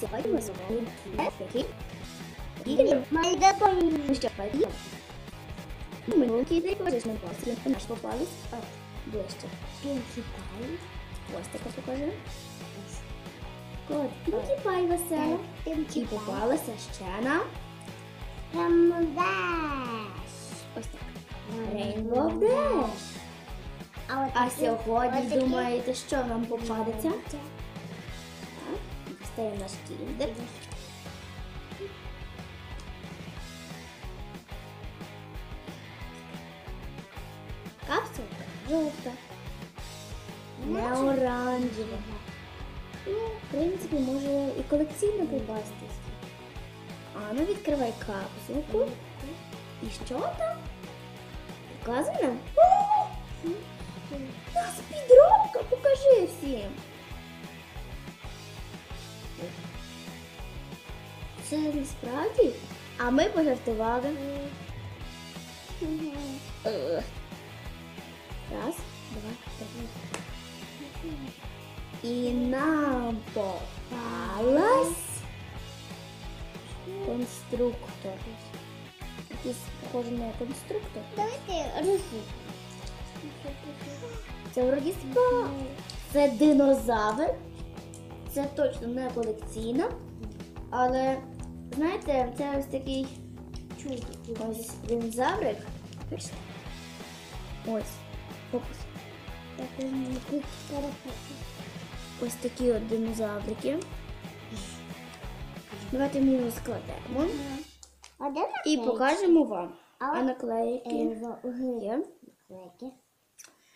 Сьогодні ми з вами ефірі. І ми ще пойдемо. Минулий день покажеш нам пластик. Наш попались. А, ближче. Ось таке покажи. Кот, Пінкі Пай весела. І попалася ще нам. Ось так. Rainbow Dash. А сьогодні думаєте, що нам попадеться? Так. Дістаємо наш кіндер. Капсулка жовта. Не оранжева. Ну, в принципі, може і колекційно попастись. А ну відкривай капсулку. І що там? Показано? О! У нас підробка, Це не справді? А ми пожартували. Раз, два, три. І нам попалась конструктор. Якийсь похожий на конструктор. Давайте руки. Це вроді спа. Це динозавр. Це точно не колекційно. Але знаєте, це ось такий ось динозаврик. Ось. Ось. Фокус. Ось такі от динозаврики. Давайте ми його складемо і покажемо вам. А наклейки є.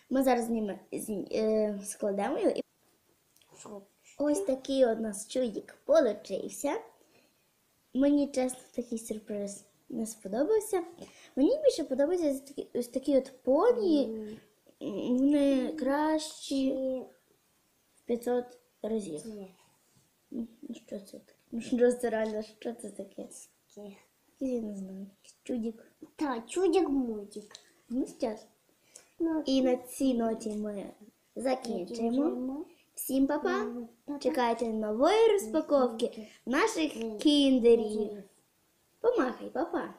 Ми зараз з ними е, складемо його. Ось такий у нас чудик получився. Мені чесно такий сюрприз не сподобався. Мені більше подобаються ось такі, ось такі от поні. Вони кращі в 500 разів. ці. Ну що це таке? Ну що це реально, що це таке? Я не знаю. Чудик. Та, чудик мультик. Ну зараз. Ну, І на цій ноті ми закінчимо. Всім па-па! Чекайте нової розпаковки наших кіндерів. Помахай, папа.